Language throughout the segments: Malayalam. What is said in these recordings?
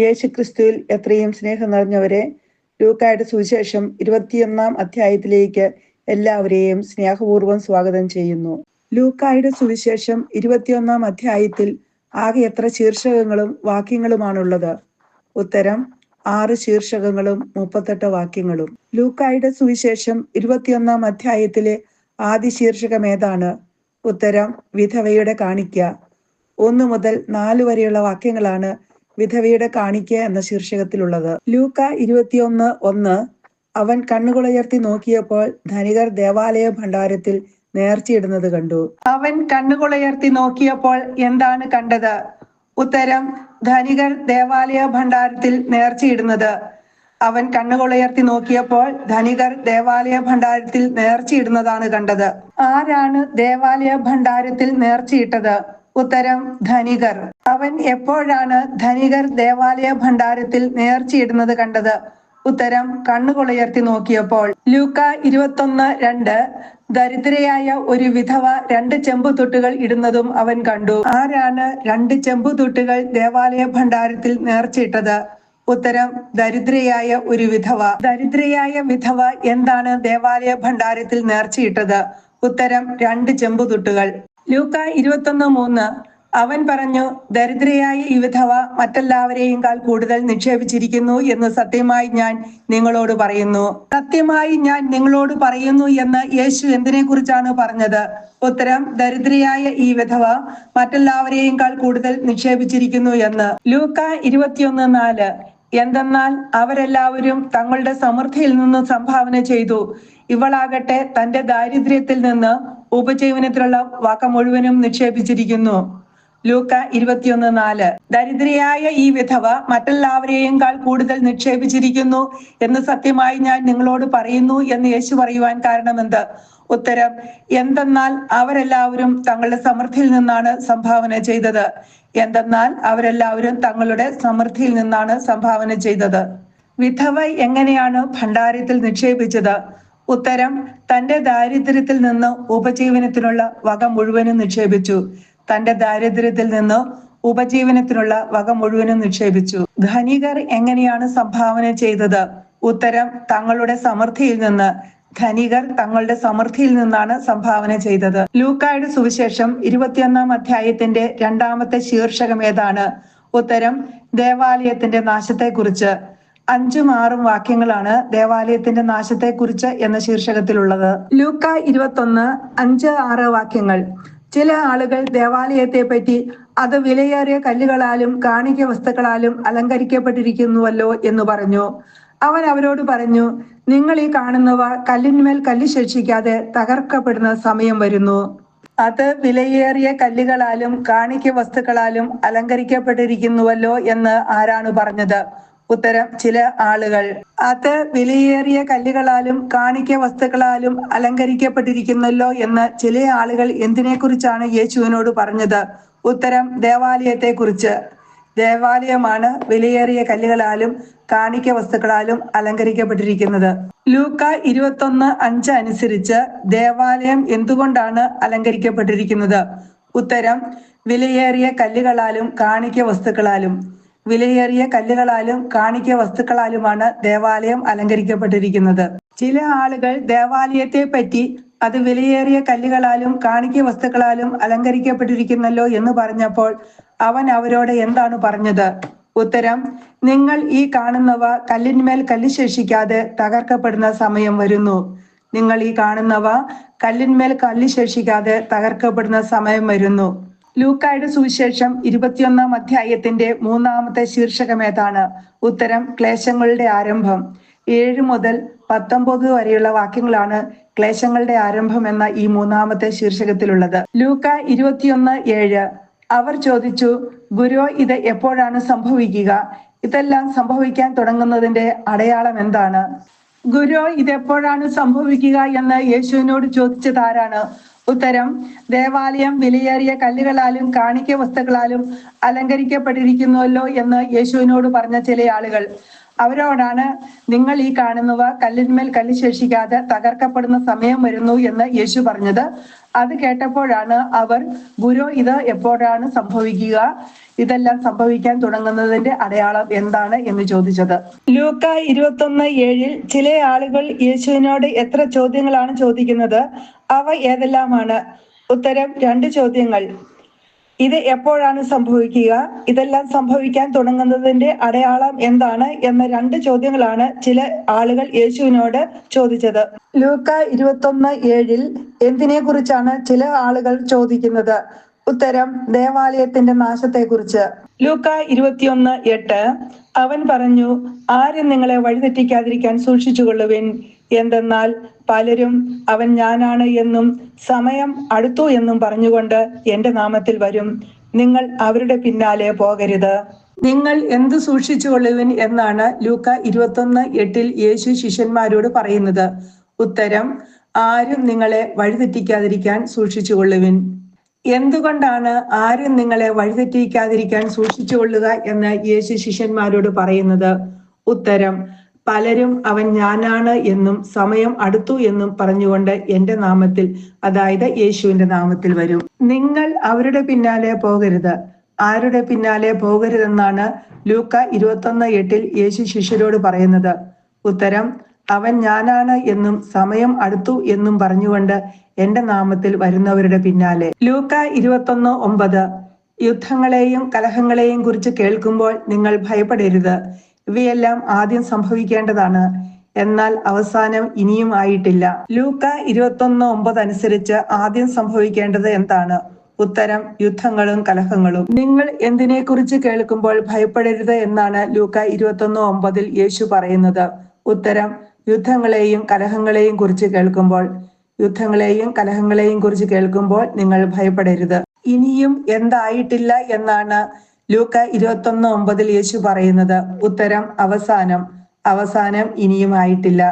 യേശു ക്രിസ്തുവിൽ എത്രയും സ്നേഹം നിറഞ്ഞവരെ ലൂക്കായുടെ സുവിശേഷം ഇരുപത്തിയൊന്നാം അധ്യായത്തിലേക്ക് എല്ലാവരെയും സ്നേഹപൂർവം സ്വാഗതം ചെയ്യുന്നു. ലൂക്കായുടെ സുവിശേഷം ഇരുപത്തിയൊന്നാം അധ്യായത്തിൽ ആകെ എത്ര ശീർഷകങ്ങളും വാക്യങ്ങളുമാണുള്ളത്? ഉത്തരം ആറ് ശീർഷകങ്ങളും മുപ്പത്തെട്ട് വാക്യങ്ങളും. ലൂക്കായുടെ സുവിശേഷം ഇരുപത്തിയൊന്നാം അധ്യായത്തിലെ ആദ്യ ശീർഷകം ഏതാണ്? ഉത്തരം വിധവയുടെ കാണിക്ക. ഒന്ന് മുതൽ നാല് വരെയുള്ള വാക്യങ്ങളാണ് വിധവയുടെ കാണിക്ക എന്ന ശീർഷകത്തിലുള്ളത്. ലൂക്ക ഇരുപത്തിയൊന്ന് ഒന്ന് അവൻ കണ്ണുകളുയർത്തി നോക്കിയപ്പോൾ ധനികർ ദേവാലയ ഭണ്ഡാരത്തിൽ നേർച്ചയിടുന്നത് കണ്ടു. അവൻ കണ്ണുകളുയർത്തി നോക്കിയപ്പോൾ എന്താണ് കണ്ടത്? ഉത്തരം ധനികർ ദേവാലയ ഭണ്ഡാരത്തിൽ നേർച്ചയിടുന്നത്. അവൻ കണ്ണുകളുയർത്തി നോക്കിയപ്പോൾ ധനികർ ദേവാലയ ഭണ്ഡാരത്തിൽ നേർച്ചയിടുന്നതാണ് കണ്ടത്. ആരാണ് ദേവാലയ ഭണ്ഡാരത്തിൽ നേർച്ചയിട്ടത്? ഉത്തരം ധനികർ. അവൻ എപ്പോഴാണ് ധനികർ ദേവാലയ ഭണ്ഡാരത്തിൽ നേർച്ചയിടുന്നത് കണ്ടത്? ഉത്തരം കണ്ണുകൊളയർത്തി നോക്കിയപ്പോൾ. ലൂക്ക ഇരുപത്തൊന്ന് രണ്ട്. ദരിദ്രയായ ഒരു വിധവ രണ്ട് ചെമ്പുതൊട്ടുകൾ ഇടുന്നതും അവൻ കണ്ടു. ആരാണ് രണ്ട് ചെമ്പുതൊട്ടുകൾ ദേവാലയ ഭണ്ഡാരത്തിൽ നേർച്ചയിട്ടത്? ഉത്തരം ദരിദ്രയായ ഒരു വിധവ. ദരിദ്രയായ വിധവ എന്താണ് ദേവാലയ ഭണ്ഡാരത്തിൽ നേർച്ചയിട്ടത്? ഉത്തരം രണ്ട് ചെമ്പുതുട്ടുകൾ. ലൂക്ക ഇരുപത്തൊന്ന് മൂന്ന്. അവൻ പറഞ്ഞു ദരിദ്രയായി ഈ വിധവ മറ്റെല്ലാവരെയും കാൾ കൂടുതൽ നിക്ഷേപിച്ചിരിക്കുന്നു എന്ന് സത്യമായി ഞാൻ നിങ്ങളോട് പറയുന്നു. സത്യമായി ഞാൻ നിങ്ങളോട് പറയുന്നു എന്ന് യേശു എന്തിനെ കുറിച്ചാണ് പറഞ്ഞത്? ഉത്തരം ദരിദ്രയായ ഈ വിധവ മറ്റെല്ലാവരെയും കാൾ കൂടുതൽ നിക്ഷേപിച്ചിരിക്കുന്നു എന്ന്. ലൂക്ക ഇരുപത്തിയൊന്ന് നാല്. എന്തെന്നാൽ അവരെല്ലാവരും തങ്ങളുടെ സമൃദ്ധിയിൽ നിന്ന് സംഭാവന ചെയ്തു. ഇവളാകട്ടെ തന്റെ ദാരിദ്ര്യത്തിൽ നിന്ന് ഉപജീവനത്തിലുള്ള വാക്ക മുഴുവനും നിക്ഷേപിച്ചിരിക്കുന്നു. ലൂക്ക ഇരുപത്തിയൊന്ന് നാല്. ദരിദ്രയായ ഈ വിധവ മറ്റെല്ലാവരെയേക്കാൾ കൂടുതൽ നിക്ഷേപിച്ചിരിക്കുന്നു എന്ന് സത്യമായി ഞാൻ നിങ്ങളോട് പറയുന്നു എന്ന് യേശു പറയുവാൻ കാരണമെന്ത്? ഉത്തരം എന്തെന്നാൽ അവരെല്ലാവരും തങ്ങളുടെ സമൃദ്ധിയിൽ നിന്നാണ് സംഭാവന ചെയ്തത്. എന്തെന്നാൽ അവരെല്ലാവരും തങ്ങളുടെ സമൃദ്ധിയിൽ നിന്നാണ് സംഭാവന ചെയ്തത്. വിധവ എങ്ങനെയാണ് ഭണ്ഡാരത്തിൽ നിക്ഷേപിച്ചത്? ഉത്തരം തന്റെ ദാരിദ്ര്യത്തിൽ നിന്ന് ഉപജീവനത്തിനുള്ള വക മുഴുവനും നിക്ഷേപിച്ചു. തന്റെ ദാരിദ്ര്യത്തിൽ നിന്ന് ഉപജീവനത്തിനുള്ള വക മുഴുവനും നിക്ഷേപിച്ചു. ധനികർ എങ്ങനെയാണ് സംഭാവന ചെയ്തത്? ഉത്തരം തങ്ങളുടെ സമൃദ്ധിയിൽ നിന്ന്. ധനികർ തങ്ങളുടെ സമൃദ്ധിയിൽ നിന്നാണ് സംഭാവന ചെയ്തത്. ലൂക്കായുടെ സുവിശേഷം ഇരുപത്തിയൊന്നാം അധ്യായത്തിന്റെ രണ്ടാമത്തെ ശീർഷകം ഏതാണ്? ഉത്തരം ദേവാലയത്തിന്റെ നാശത്തെക്കുറിച്ച്. അഞ്ചും ആറും വാക്യങ്ങളാണ് ദേവാലയത്തിന്റെ നാശത്തെക്കുറിച്ച് എന്ന ശീർഷകത്തിലുള്ളത്. ലൂക്ക ഇരുപത്തൊന്ന് അഞ്ച് ആറ് വാക്യങ്ങൾ. ചില ആളുകൾ ദേവാലയത്തെ പറ്റി അത് വിലയേറിയ കല്ലുകളാലും കാണിക്ക വസ്തുക്കളാലും അലങ്കരിക്കപ്പെട്ടിരിക്കുന്നുവല്ലോ എന്ന് പറഞ്ഞു. അവൻ അവരോട് പറഞ്ഞു നിങ്ങൾ ഈ കാണുന്നവ കല്ലിന്മേൽ കല്ല് ശേഷിക്കാതെ തകർക്കപ്പെടുന്ന സമയം വരുന്നു. അത് വിലയേറിയ കല്ലുകളാലും കാണിക്ക വസ്തുക്കളാലും അലങ്കരിക്കപ്പെട്ടിരിക്കുന്നുവല്ലോ എന്ന് ആരാണ് പറഞ്ഞത്? ഉത്തരം ചില ആളുകൾ. അത് വിലയേറിയ കല്ലുകളാലും കാണിക്ക വസ്തുക്കളാലും അലങ്കരിക്കപ്പെട്ടിരിക്കുന്നല്ലോ എന്ന് ചില ആളുകൾ എന്തിനെക്കുറിച്ചാണ് യേശുവിനോട് പറഞ്ഞത്? ഉത്തരം ദേവാലയത്തെക്കുറിച്ച്. ദേവാലയമാണ് വിലയേറിയ കല്ലുകളാലും കാണിക്ക വസ്തുക്കളാലും അലങ്കരിക്കപ്പെട്ടിരിക്കുന്നത്. ലൂക്ക ഇരുപത്തൊന്ന് അഞ്ച് അനുസരിച്ച് ദേവാലയം എന്തുകൊണ്ടാണ് അലങ്കരിക്കപ്പെട്ടിരിക്കുന്നത്? ഉത്തരം വിലയേറിയ കല്ലുകളാലും കാണിക്ക വസ്തുക്കളാലും. വിലയേറിയ കല്ലുകളാലും കാണിക്ക വസ്തുക്കളാലുമാണ് ദേവാലയം അലങ്കരിക്കപ്പെട്ടിരിക്കുന്നത്. ചില ആളുകൾ ദേവാലയത്തെ പറ്റി അത് വിലയേറിയ കല്ലുകളാലും കാണിക്ക വസ്തുക്കളാലും അലങ്കരിക്കപ്പെട്ടിരിക്കുന്നല്ലോ എന്ന് പറഞ്ഞപ്പോൾ അവൻ അവരോട് എന്താണ് പറഞ്ഞത്? ഉത്തരം നിങ്ങൾ ഈ കാണുന്നവ കല്ലിന്മേൽ കല്ല് ശേഷിക്കാതെ തകർക്കപ്പെടുന്ന സമയം വരുന്നു. നിങ്ങൾ ഈ കാണുന്നവ കല്ലിന്മേൽ കല്ല് ശേഷിക്കാതെ തകർക്കപ്പെടുന്ന സമയം വരുന്നു. ലൂക്കായുടെ സുവിശേഷം ഇരുപത്തിയൊന്നാം അധ്യായത്തിന്റെ മൂന്നാമത്തെ ശീർഷകം ഏതാണ്? ഉത്തരം ക്ലേശങ്ങളുടെ ആരംഭം. ഏഴ് മുതൽ പത്തൊമ്പത് വരെയുള്ള വാക്യങ്ങളാണ് ക്ലേശങ്ങളുടെ ആരംഭം എന്ന ഈ മൂന്നാമത്തെ ശീർഷകത്തിലുള്ളത്. ലൂക്ക ഇരുപത്തിയൊന്ന് ഏഴ്. അവർ ചോദിച്ചു ഗുരു ഇത് എപ്പോഴാണ് സംഭവിക്കുക? ഇതെല്ലാം സംഭവിക്കാൻ തുടങ്ങുന്നതിന്റെ അടയാളം എന്താണ്? ഗുരു ഇതെപ്പോഴാണ് സംഭവിക്കുക? എന്ന് യേശുവിനോട് ചോദിച്ചത് ആരാണ്? ഉത്തരം ദേവാലയം വിലയേറിയ കല്ലുകളാലും കാണിക്ക വസ്തുക്കളാലും അലങ്കരിക്കപ്പെട്ടിരിക്കുന്നുവല്ലോ എന്ന് യേശുവിനോട് പറഞ്ഞ ചില ആളുകൾ. അവരോടാണ് നിങ്ങൾ ഈ കാണുന്നവ കല്ലിന്മേൽ കല്ല് ശേഷിക്കാതെ തകർക്കപ്പെടുന്ന സമയം വരുന്നു എന്ന് യേശു പറഞ്ഞത്. അത് കേട്ടപ്പോഴാണ് അവർ ഗുരു ഇത് എപ്പോഴാണ് സംഭവിക്കുക? ഇതെല്ലാം സംഭവിക്കാൻ തുടങ്ങുന്നതിന്റെ അടയാളം എന്താണ്? എന്ന് ചോദിച്ചത്. ലൂക്ക ഇരുപത്തൊന്ന് ഏഴിൽ ചില ആളുകൾ യേശുവിനോട് എത്ര ചോദ്യങ്ങളാണ് ചോദിക്കുന്നത്? അവ ഏതെല്ലാമാണ്? ഉത്തരം രണ്ട് ചോദ്യങ്ങൾ. ഇത് എപ്പോഴാണ് സംഭവിക്കുക? ഇതെല്ലാം സംഭവിക്കാൻ തുടങ്ങുന്നതിന്റെ അടയാളം എന്താണ് എന്ന രണ്ട് ചോദ്യങ്ങളാണ് ചില ആളുകൾ യേശുവിനോട് ചോദിച്ചത്. ലൂക്ക ഇരുപത്തൊന്ന് ഏഴിൽ എന്തിനെ കുറിച്ചാണ് ചില ആളുകൾ ചോദിക്കുന്നത്? ഉത്തരം ദേവാലയത്തിന്റെ നാശത്തെക്കുറിച്ച്. ലൂക്ക ഇരുപത്തിയൊന്ന് എട്ട് അവൻ പറഞ്ഞു ആരും നിങ്ങളെ വഴിതെറ്റിക്കാതിരിക്കാൻ സൂക്ഷിച്ചുകൊള്ളുവിൻ. എന്തെന്നാൽ പലരും അവൻ ഞാനാണ് എന്നും സമയം അടുത്തു എന്നും പറഞ്ഞുകൊണ്ട് എന്റെ നാമത്തിൽ വരും. നിങ്ങൾ അവരുടെ പിന്നാലെ പോകരുത്. നിങ്ങൾ എന്ത് സൂക്ഷിച്ചുകൊള്ളുവിൻ എന്നാണ് ലൂക്ക ഇരുപത്തൊന്ന് എട്ടിൽ യേശു ശിഷ്യന്മാരോട് പറയുന്നത്. ഉത്തരം ആരും നിങ്ങളെ വഴിതെറ്റിക്കാതിരിക്കാൻ സൂക്ഷിച്ചുകൊള്ളുവിൻ. എന്തുകൊണ്ടാണ് ആരും നിങ്ങളെ വഴിതെറ്റിക്കാതിരിക്കാൻ സൂക്ഷിച്ചുകൊള്ളുക എന്ന് യേശു ശിഷ്യന്മാരോട് പറയുന്നത്? ഉത്തരം പലരും അവൻ ഞാനാണ് എന്നും സമയം അടുത്തു എന്നും പറഞ്ഞുകൊണ്ട് എന്റെ നാമത്തിൽ അതായത് യേശുവിന്റെ നാമത്തിൽ വരും. നിങ്ങൾ അവരുടെ പിന്നാലെ പോകരുത്. ആരുടെ പിന്നാലെ പോകരുതെന്നാണ് ലൂക്ക ഇരുപത്തൊന്ന് എട്ടിൽ യേശു ശിഷ്യരോട് പറയുന്നത്. ഉത്തരം അവൻ ഞാനാണ് എന്നും സമയം അടുത്തു എന്നും പറഞ്ഞുകൊണ്ട് എന്റെ നാമത്തിൽ വരുന്നവരുടെ പിന്നാലെ. ലൂക്ക ഇരുപത്തൊന്ന് ഒമ്പത്. യുദ്ധങ്ങളെയും കലഹങ്ങളെയും കുറിച്ച് കേൾക്കുമ്പോൾ നിങ്ങൾ ഭയപ്പെടരുത്. ഇവയെല്ലാം ആദ്യം സംഭവിക്കേണ്ടതാണ്. എന്നാൽ അവസാനം ഇനിയും ആയിട്ടില്ല. ലൂക്ക ഇരുപത്തൊന്ന് ഒമ്പത് അനുസരിച്ച് ആദ്യം സംഭവിക്കേണ്ടത് എന്താണ്? ഉത്തരം യുദ്ധങ്ങളും കലഹങ്ങളും. നിങ്ങൾ എന്തിനെ കുറിച്ച് കേൾക്കുമ്പോൾ ഭയപ്പെടരുത് എന്നാണ് ലൂക്ക ഇരുപത്തൊന്ന് ഒമ്പതിൽ യേശു പറയുന്നത്. ഉത്തരം യുദ്ധങ്ങളെയും കലഹങ്ങളെയും കുറിച്ച് കേൾക്കുമ്പോൾ. യുദ്ധങ്ങളെയും കലഹങ്ങളെയും കുറിച്ച് കേൾക്കുമ്പോൾ നിങ്ങൾ ഭയപ്പെടരുത്. ഇനിയും എന്തായിട്ടില്ല എന്നാണ് ലൂക്ക ഇരുപത്തൊന്ന് ഒമ്പതിൽ യേശു പറയുന്നത് ഉത്തരം അവസാനം അവസാനം ഇനിയും ആയിട്ടില്ല.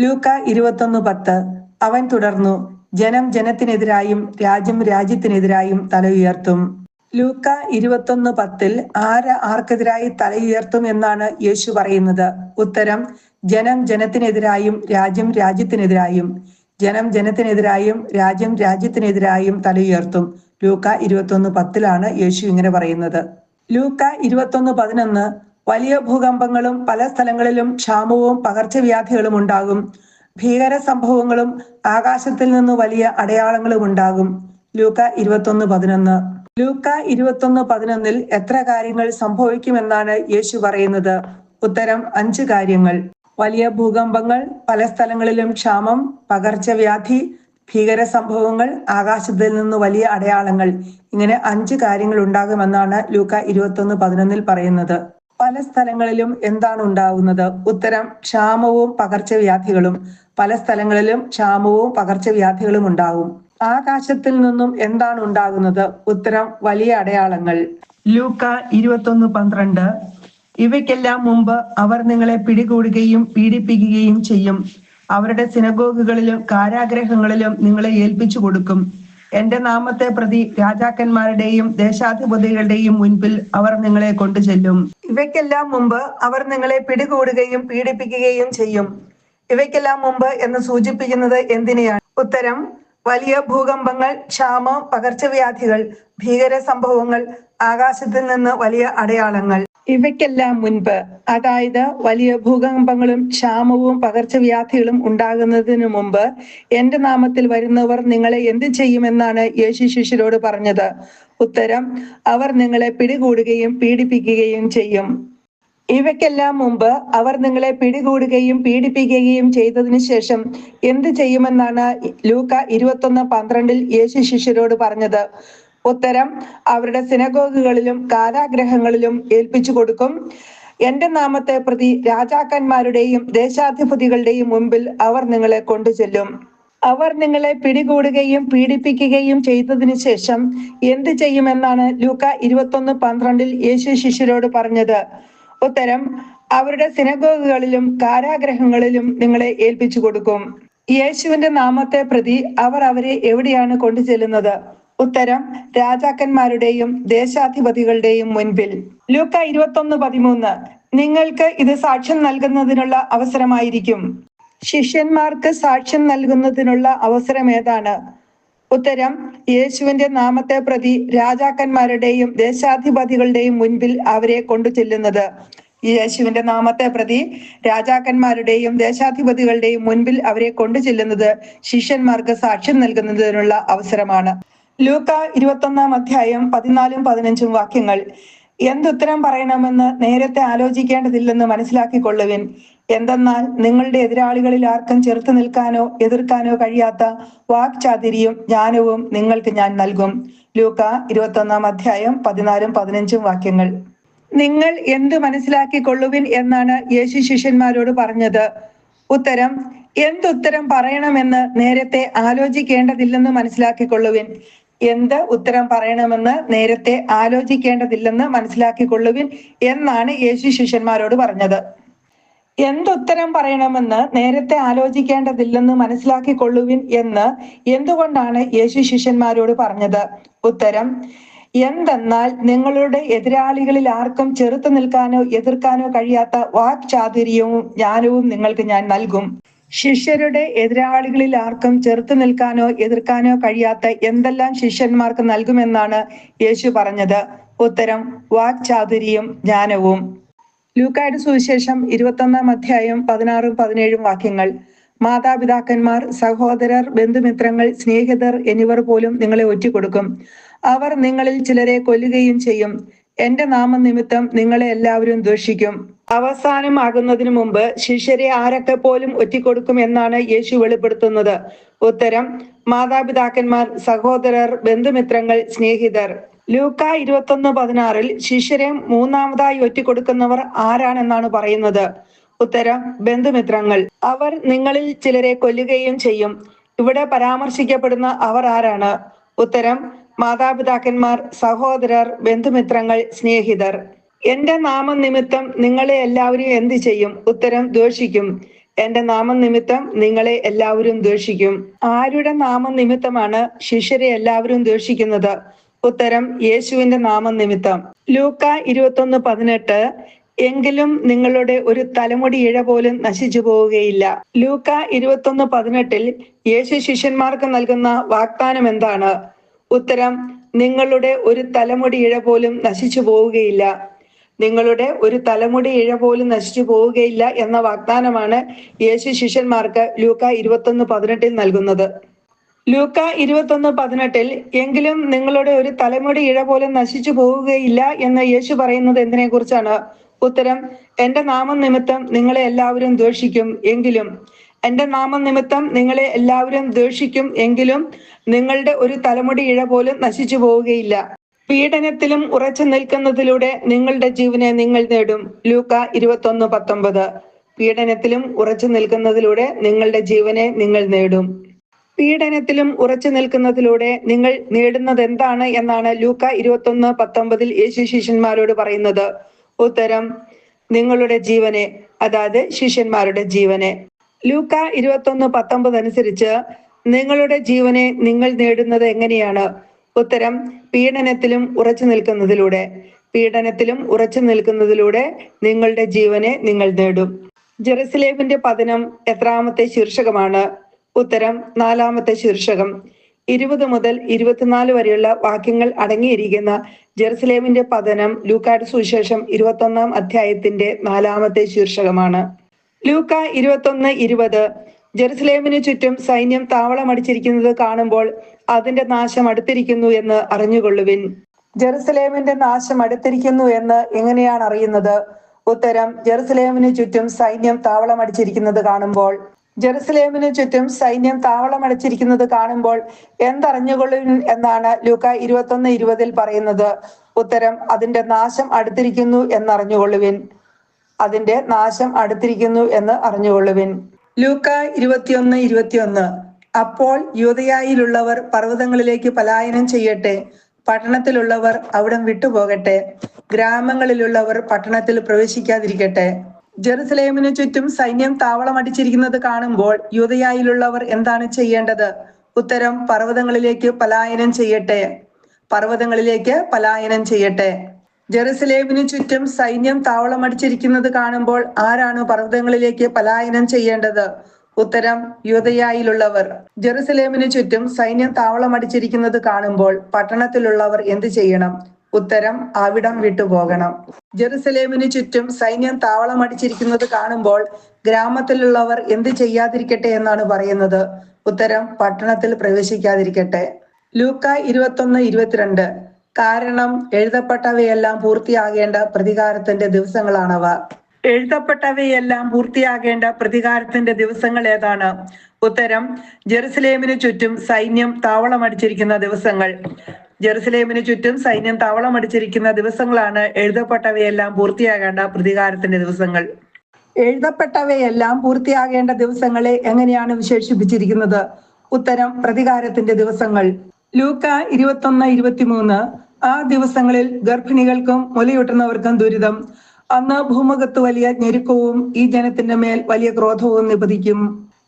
ലൂക്ക ഇരുപത്തൊന്ന് പത്ത് അവൻ തുടർന്നു ജനം ജനത്തിനെതിരായും രാജ്യം രാജ്യത്തിനെതിരായും തല ഉയർത്തും. ലൂക്ക ഇരുപത്തൊന്ന് പത്തിൽ ആര് ആർക്കെതിരായി തല ഉയർത്തും എന്നാണ് യേശു പറയുന്നത്? ഉത്തരം ജനം ജനത്തിനെതിരായും രാജ്യം രാജ്യത്തിനെതിരായും ജനം ജനത്തിനെതിരായും രാജ്യം രാജ്യത്തിനെതിരായും തല ഉയർത്തും. ലൂക്ക ഇരുപത്തൊന്ന് പത്തിലാണ് യേശു ഇങ്ങനെ പറയുന്നത്. ലൂക്ക ഇരുപത്തൊന്ന് പതിനൊന്ന് വലിയ ഭൂകമ്പങ്ങളും പല സ്ഥലങ്ങളിലും ക്ഷാമവും പകർച്ചവ്യാധികളും ഉണ്ടാകും. ഭീകര സംഭവങ്ങളും ആകാശത്തിൽ നിന്ന് വലിയ അടയാളങ്ങളും ഉണ്ടാകും. ലൂക്ക ഇരുപത്തൊന്ന് പതിനൊന്ന്. ലൂക്ക ഇരുപത്തൊന്ന് പതിനൊന്നിൽ എത്ര കാര്യങ്ങൾ സംഭവിക്കുമെന്നാണ് യേശു പറയുന്നത്. ഉത്തരം അഞ്ച് കാര്യങ്ങൾ. വലിയ ഭൂകമ്പങ്ങൾ പല സ്ഥലങ്ങളിലും ക്ഷാമം പകർച്ചവ്യാധി ഭീകര സംഭവങ്ങൾ ആകാശത്തിൽ നിന്ന് വലിയ അടയാളങ്ങൾ ഇങ്ങനെ അഞ്ച് കാര്യങ്ങൾ ഉണ്ടാകുമെന്നാണ് ലൂക്ക ഇരുപത്തൊന്ന് പതിനൊന്നിൽ പറയുന്നത്. പല സ്ഥലങ്ങളിലും എന്താണ് ഉണ്ടാകുന്നത് ഉത്തരം ക്ഷാമവും പകർച്ചവ്യാധികളും. പല സ്ഥലങ്ങളിലും ക്ഷാമവും പകർച്ചവ്യാധികളും ഉണ്ടാകും ആകാശത്തിൽ നിന്നും എന്താണ് ഉണ്ടാകുന്നത്? ഉത്തരം വലിയ അടയാളങ്ങൾ. ലൂക്ക ഇരുപത്തൊന്ന് പന്ത്രണ്ട്. ഇവയ്ക്കെല്ലാം മുമ്പ് അവർ നിങ്ങളെ പിടികൂടുകയും പീഡിപ്പിക്കുകയും ചെയ്യും. അവരുടെ സിനഗോഗുകളിലും കാരാഗ്രഹങ്ങളിലും നിങ്ങളെ ഏൽപ്പിച്ചു കൊടുക്കും. എന്റെ നാമത്തെ പ്രതി രാജാക്കന്മാരുടെയും ദേശാധിപതികളുടെയും മുൻപിൽ അവർ നിങ്ങളെ കൊണ്ടു ചെല്ലും ഇവയ്ക്കെല്ലാം മുമ്പ് അവർ നിങ്ങളെ പിടികൂടുകയും പീഡിപ്പിക്കുകയും ചെയ്യും. ഇവയ്ക്കെല്ലാം മുമ്പ് എന്ന് സൂചിപ്പിക്കുന്നത് എന്തിനെയാണ്? ഉത്തരം വലിയ ഭൂകമ്പങ്ങൾ ക്ഷാമം പകർച്ചവ്യാധികൾ ഭീകര സംഭവങ്ങൾ ആകാശത്തിൽ നിന്ന് വലിയ അടയാളങ്ങൾ. ഇവയ്ക്കെല്ലാം മുൻപ് അതായത് വലിയ ഭൂകമ്പങ്ങളും ക്ഷാമവും പകർച്ചവ്യാധികളും ഉണ്ടാകുന്നതിന് മുമ്പ് എന്റെ നാമത്തിൽ വരുന്നവർ നിങ്ങളെ എന്ത് ചെയ്യുമെന്നാണ് യേശു ശിഷ്യരോട് പറഞ്ഞത്. ഉത്തരം അവർ നിങ്ങളെ പിടികൂടുകയും പീഡിപ്പിക്കുകയും ചെയ്യും. ഇവയ്ക്കെല്ലാം മുമ്പ് അവർ നിങ്ങളെ പിടികൂടുകയും പീഡിപ്പിക്കുകയും ചെയ്തതിനു ശേഷം എന്ത് ചെയ്യുമെന്നാണ് ലൂക്ക ഇരുപത്തൊന്ന് പന്ത്രണ്ടിൽ യേശു ശിഷ്യരോട് പറഞ്ഞത്. ഉത്തരം അവരുടെ സിനഗോഗുകളിലും കാരാഗ്രഹങ്ങളിലും ഏൽപ്പിച്ചു കൊടുക്കും. എന്റെ നാമത്തെ പ്രതി രാജാക്കന്മാരുടെയും ദേശാധിപതികളുടെയും മുമ്പിൽ അവർ നിങ്ങളെ കൊണ്ടുചെല്ലും. അവർ നിങ്ങളെ പിടികൂടുകയും പീഡിപ്പിക്കുകയും ചെയ്തതിനു ശേഷം എന്ത് ചെയ്യുമെന്നാണ് ലൂക്ക ഇരുപത്തൊന്ന് പന്ത്രണ്ടിൽ യേശു ശിഷ്യരോട് പറഞ്ഞത്. ഉത്തരം അവരുടെ സിനഗോഗുകളിലും കാരാഗ്രഹങ്ങളിലും നിങ്ങളെ ഏൽപ്പിച്ചു കൊടുക്കും. യേശുവിന്റെ നാമത്തെ പ്രതി അവർ അവരെ എവിടെയാണ് കൊണ്ടുചെല്ലുന്നത്? ഉത്തരം രാജാക്കന്മാരുടെയും ദേശാധിപതികളുടെയും മുൻപിൽ. ലൂക്ക ഇരുപത്തൊന്ന് പതിമൂന്ന്. നിങ്ങൾക്ക് ഇത് സാക്ഷ്യം നൽകുന്നതിനുള്ള അവസരമായിരിക്കും. ശിഷ്യന്മാർക്ക് സാക്ഷ്യം നൽകുന്നതിനുള്ള അവസരം ഏതാണ്? ഉത്തരം യേശുവിന്റെ നാമത്തെ പ്രതി രാജാക്കന്മാരുടെയും ദേശാധിപതികളുടെയും മുൻപിൽ അവരെ കൊണ്ടു ചെല്ലുന്നത്. യേശുവിന്റെ നാമത്തെ പ്രതി രാജാക്കന്മാരുടെയും ദേശാധിപതികളുടെയും മുൻപിൽ അവരെ കൊണ്ടു ചെല്ലുന്നത് ശിഷ്യന്മാർക്ക് സാക്ഷ്യം നൽകുന്നതിനുള്ള അവസരമാണ്. ലൂക്ക ഇരുപത്തൊന്നാം അധ്യായം പതിനാലും പതിനഞ്ചും വാക്യങ്ങൾ. എന്തുത്തരം പറയണമെന്ന് നേരത്തെ ആലോചിക്കേണ്ടതില്ലെന്ന് മനസ്സിലാക്കിക്കൊള്ളുവിൻ. എന്തെന്നാൽ നിങ്ങളുടെ എതിരാളികളിൽ ആർക്കും ചെറുത്തു നിൽക്കാനോ എതിർക്കാനോ കഴിയാത്ത വാക്ചാതിരിയും ജ്ഞാനവും നിങ്ങൾക്ക് ഞാൻ നൽകും. ലൂക്ക ഇരുപത്തൊന്നാം അധ്യായം പതിനാലും പതിനഞ്ചും വാക്യങ്ങൾ. നിങ്ങൾ എന്ത് മനസ്സിലാക്കിക്കൊള്ളുവിൻ എന്നാണ് യേശു ശിഷ്യന്മാരോട് പറഞ്ഞത്. ഉത്തരം എന്തുത്തരം പറയണമെന്ന് നേരത്തെ ആലോചിക്കേണ്ടതില്ലെന്ന് മനസ്സിലാക്കിക്കൊള്ളുവിൻ. എന്ത് ഉത്തരം പറയണമെന്ന് നേരത്തെ ആലോചിക്കേണ്ടതില്ലെന്ന് മനസ്സിലാക്കിക്കൊള്ളുവിൻ എന്നാണ് യേശു ശിഷ്യന്മാരോട് പറഞ്ഞത്. എന്തുത്തരം പറയണമെന്ന് നേരത്തെ ആലോചിക്കേണ്ടതില്ലെന്ന് മനസ്സിലാക്കിക്കൊള്ളുവിൻ എന്ന് എന്തുകൊണ്ടാണ് യേശു ശിഷ്യന്മാരോട് പറഞ്ഞത്? ഉത്തരം എന്തെന്നാൽ നിങ്ങളുടെ എതിരാളികളിൽ ആർക്കും ചെറുത്തു നിൽക്കാനോ എതിർക്കാനോ കഴിയാത്ത വാക് ചാതുര്യവും ജ്ഞാനവും നിങ്ങൾക്ക് ഞാൻ നൽകും. ശിഷ്യരുടെ എതിരാളികളിൽ ആർക്കും ചെറുത്തു നിൽക്കാനോ എതിർക്കാനോ കഴിയാത്ത എന്തെല്ലാം ശിഷ്യന്മാർക്ക് നൽകുമെന്നാണ് യേശു പറഞ്ഞത്. ഉത്തരം വാക്ചാതുരിയും ജ്ഞാനവും. ലൂക്കായുടെ സുവിശേഷം ഇരുപത്തൊന്നാം അധ്യായം പതിനാറും പതിനേഴും വാക്യങ്ങൾ. മാതാപിതാക്കന്മാർ സഹോദരർ ബന്ധുമിത്രങ്ങൾ സ്നേഹിതർ എന്നിവർ പോലും നിങ്ങളെ ഒറ്റിക്കൊടുക്കും. അവർ നിങ്ങളിൽ ചിലരെ കൊല്ലുകയും ചെയ്യും. എന്റെ നാമനിമിത്തം നിങ്ങളെ എല്ലാവരും ദോഷിക്കും. അവസാനമാകുന്നതിനു മുമ്പ് ശിഷ്യരെ ആരൊക്കെ പോലും ഒറ്റിക്കൊടുക്കും എന്നാണ് യേശു വെളിപ്പെടുത്തുന്നത്. ഉത്തരം മാതാപിതാക്കന്മാർ സഹോദരർ ബന്ധുമിത്രങ്ങൾ സ്നേഹിതർ. ലൂക്ക ഇരുപത്തൊന്ന് പതിനാറിൽ ശിഷ്യരെ മൂന്നാമതായി ഒറ്റിക്കൊടുക്കുന്നവർ ആരാണെന്നാണ് പറയുന്നത്? ഉത്തരം ബന്ധുമിത്രങ്ങൾ. അവർ നിങ്ങളിൽ ചിലരെ കൊല്ലുകയും ചെയ്യും. ഇവിടെ പരാമർശിക്കപ്പെടുന്ന അവർ ആരാണ്? ഉത്തരം മാതാപിതാക്കന്മാർ സഹോദരർ ബന്ധുമിത്രങ്ങൾ സ്നേഹിതർ. എന്റെ നാമനിമിത്തം നിങ്ങളെ എല്ലാവരും എന്ത് ചെയ്യും? ഉത്തരം ദോഷിക്കും എന്റെ നാമനിമിത്തം നിങ്ങളെ എല്ലാവരും ദോഷിക്കും ആരുടെ നാമനിമിത്തമാണ് ശിഷ്യരെ എല്ലാവരും ദോഷിക്കുന്നത് ഉത്തരം യേശുവിന്റെ നാമനിമിത്തം. ലൂക്ക ഇരുപത്തൊന്ന് പതിനെട്ട്. എങ്കിലും നിങ്ങളുടെ ഒരു തലമുടി ഇഴ പോലും നശിച്ചു പോവുകയില്ല. ലൂക്ക ഇരുപത്തൊന്ന് പതിനെട്ടിൽ യേശു ശിഷ്യന്മാർക്ക് നൽകുന്ന വാഗ്ദാനം എന്താണ്? ഉത്തരം നിങ്ങളുടെ ഒരു തലമുടി ഇഴ പോലും നശിച്ചു പോവുകയില്ല. നിങ്ങളുടെ ഒരു തലമുടി ഇഴ പോലും നശിച്ചു പോവുകയില്ല എന്ന വാഗ്ദാനമാണ് യേശു ശിഷ്യന്മാർക്ക് ലൂക്ക ഇരുപത്തൊന്ന് പതിനെട്ടിൽ നൽകുന്നത്. ലൂക്ക ഇരുപത്തൊന്ന് പതിനെട്ടിൽ എങ്കിലും നിങ്ങളുടെ ഒരു തലമുടി ഇഴ പോലും നശിച്ചു പോവുകയില്ല എന്ന് യേശു പറയുന്നത് എന്തിനെ കുറിച്ചാണ് ഉത്തരം എന്റെ നാമം നിമിത്തം നിങ്ങളെ എല്ലാവരും ദോഷിക്കും എങ്കിലും എന്റെ നാമം നിമിത്തം നിങ്ങളെ എല്ലാവരും ദ്വേഷിക്കും എങ്കിലും നിങ്ങളുടെ ഒരു തലമുടി ഇഴ പോലും നശിച്ചു പോവുകയില്ല. പീഡനത്തിലും ഉറച്ചു നിൽക്കുന്നതിലൂടെ നിങ്ങളുടെ ജീവനെ നിങ്ങൾ നേടും. ലൂക്ക ഇരുപത്തൊന്ന് പത്തൊമ്പത്. പീഡനത്തിലും ഉറച്ചു നിൽക്കുന്നതിലൂടെ നിങ്ങളുടെ ജീവനെ നിങ്ങൾ നേടും. പീഡനത്തിലും ഉറച്ചു നിൽക്കുന്നതിലൂടെ നിങ്ങൾ നേടുന്നത് എന്താണ് എന്നാണ് ലൂക്ക ഇരുപത്തൊന്ന് പത്തൊമ്പതിൽ യേശു ശിഷ്യന്മാരോട് പറയുന്നത്. ഉത്തരം നിങ്ങളുടെ ജീവനെ അതായത് ശിഷ്യന്മാരുടെ ജീവനെ. ലൂക്ക ഇരുപത്തൊന്ന് പത്തൊമ്പത് അനുസരിച്ച് നിങ്ങളുടെ ജീവനെ നിങ്ങൾ നേടുന്നത് എങ്ങനെയാണ്? ഉത്തരം പീഡനത്തിലും ഉറച്ചു നിൽക്കുന്നതിലൂടെ. പീഡനത്തിലും ഉറച്ചു നിൽക്കുന്നതിലൂടെ നിങ്ങളുടെ ജീവനെ നിങ്ങൾ നേടും. ജെറുസലേമിന്റെ പതനം എത്രാമത്തെ ശീർഷകമാണ്. ഉത്തരം നാലാമത്തെ ശീർഷകം. ഇരുപത് മുതൽ ഇരുപത്തിനാല് വരെയുള്ള വാക്യങ്ങൾ അടങ്ങിയിരിക്കുന്ന ജെറുസലേമിന്റെ പതനം ലൂക്കായുടെ സുവിശേഷം ഇരുപത്തൊന്നാം അധ്യായത്തിന്റെ നാലാമത്തെ ശീർഷകമാണ്. ലൂക്ക ഇരുപത്തൊന്ന് ഇരുപത്. ജെറുസലേമിന് ചുറ്റും സൈന്യം താവളമടിച്ചിരിക്കുന്നത് കാണുമ്പോൾ അതിന്റെ നാശം അടുത്തിരിക്കുന്നു എന്ന് അറിഞ്ഞുകൊള്ളുവിൻ. ജെറുസലേമിന്റെ നാശം അടുത്തിരിക്കുന്നു എന്ന് എങ്ങനെയാണ് അറിയുന്നത്? ഉത്തരം ജെറുസലേമിന് ചുറ്റും സൈന്യം താവളം താവളമടിച്ചിരിക്കുന്നത് കാണുമ്പോൾ. ജെറുസലേമിന് ചുറ്റും സൈന്യം താവളം അടിച്ചിരിക്കുന്നത് കാണുമ്പോൾ എന്തറിഞ്ഞുകൊള്ളുവിൻ എന്നാണ് ലൂക്ക ഇരുപത്തൊന്ന് ഇരുപതിൽ പറയുന്നത്. ഉത്തരം അതിന്റെ നാശം അടുത്തിരിക്കുന്നു എന്നറിഞ്ഞുകൊള്ളുവിൻ. അതിന്റെ നാശം അടുത്തിരിക്കുന്നു എന്ന് അറിഞ്ഞുകൊള്ളുവിൻ. ലൂക്ക ഇരുപത്തിയൊന്ന് ഇരുപത്തിയൊന്ന്. അപ്പോൾ യൂതയായിലുള്ളവർ പർവതങ്ങളിലേക്ക് പലായനം ചെയ്യട്ടെ. പട്ടണത്തിലുള്ളവർ അവിടം വിട്ടുപോകട്ടെ. ഗ്രാമങ്ങളിലുള്ളവർ പട്ടണത്തിൽ പ്രവേശിക്കാതിരിക്കട്ടെ. ജെറുസലേമിന് ചുറ്റും സൈന്യം താവളമടിച്ചിരിക്കുന്നത് കാണുമ്പോൾ യൂതയായിലുള്ളവർ എന്താണ് ചെയ്യേണ്ടത്? ഉത്തരം പർവതങ്ങളിലേക്ക് പലായനം ചെയ്യട്ടെ. പർവതങ്ങളിലേക്ക് പലായനം ചെയ്യട്ടെ. ജെറുസലേമിന് ചുറ്റും സൈന്യം താവളമടിച്ചിരിക്കുന്നത് കാണുമ്പോൾ ആരാണ് പർവതങ്ങളിലേക്ക് പലായനം ചെയ്യേണ്ടത്? ഉത്തരം യുവതയായിലുള്ളവർ ജെറുസലേമിന് ചുറ്റും സൈന്യം താവളമടിച്ചിരിക്കുന്നത് കാണുമ്പോൾ പട്ടണത്തിലുള്ളവർ എന്ത് ചെയ്യണം? ഉത്തരം അവിടം വിട്ടുപോകണം ജെറുസലേമിന് ചുറ്റും സൈന്യം താവളമടിച്ചിരിക്കുന്നത് കാണുമ്പോൾ ഗ്രാമത്തിലുള്ളവർ എന്ത് ചെയ്യാതിരിക്കട്ടെ എന്നാണ് പറയുന്നത്? ഉത്തരം പട്ടണത്തിൽ പ്രവേശിക്കാതിരിക്കട്ടെ. ലൂക്ക ഇരുപത്തൊന്ന് ഇരുപത്തിരണ്ട്. കാരണം എഴുതപ്പെട്ടവയെല്ലാം പൂർത്തിയാകേണ്ട പ്രതികാരത്തിന്റെ ദിവസങ്ങളാണവ. എഴുതപ്പെട്ടവയെല്ലാം പൂർത്തിയാകേണ്ട പ്രതികാരത്തിന്റെ ദിവസങ്ങൾ ഏതാണ്? ഉത്തരം ജെറുസലേമിന് ചുറ്റും സൈന്യം താവളമടിച്ചിരിക്കുന്ന ദിവസങ്ങൾ. ജെറുസലേമിന് ചുറ്റും സൈന്യം താവളമടിച്ചിരിക്കുന്ന ദിവസങ്ങളാണ് എഴുതപ്പെട്ടവയെല്ലാം പൂർത്തിയാകേണ്ട പ്രതികാരത്തിന്റെ ദിവസങ്ങൾ. എഴുതപ്പെട്ടവയെല്ലാം പൂർത്തിയാകേണ്ട ദിവസങ്ങളെ എങ്ങനെയാണ് വിശേഷിപ്പിച്ചിരിക്കുന്നത്? ഉത്തരം പ്രതികാരത്തിന്റെ ദിവസങ്ങൾ. ലൂക്ക ഇരുപത്തൊന്ന് ഇരുപത്തിമൂന്ന് ആ ദിവസങ്ങളിൽ ഗർഭിണികൾക്കും മുലയൂട്ടുന്നവർക്കും ദുരിതം. അന്ന് ഭൂമുഖത്ത് വലിയ ഞെരുക്കവും ഈ ജനത്തിന്റെ മേൽ വലിയ ക്രോധവും നിപതിക്കും.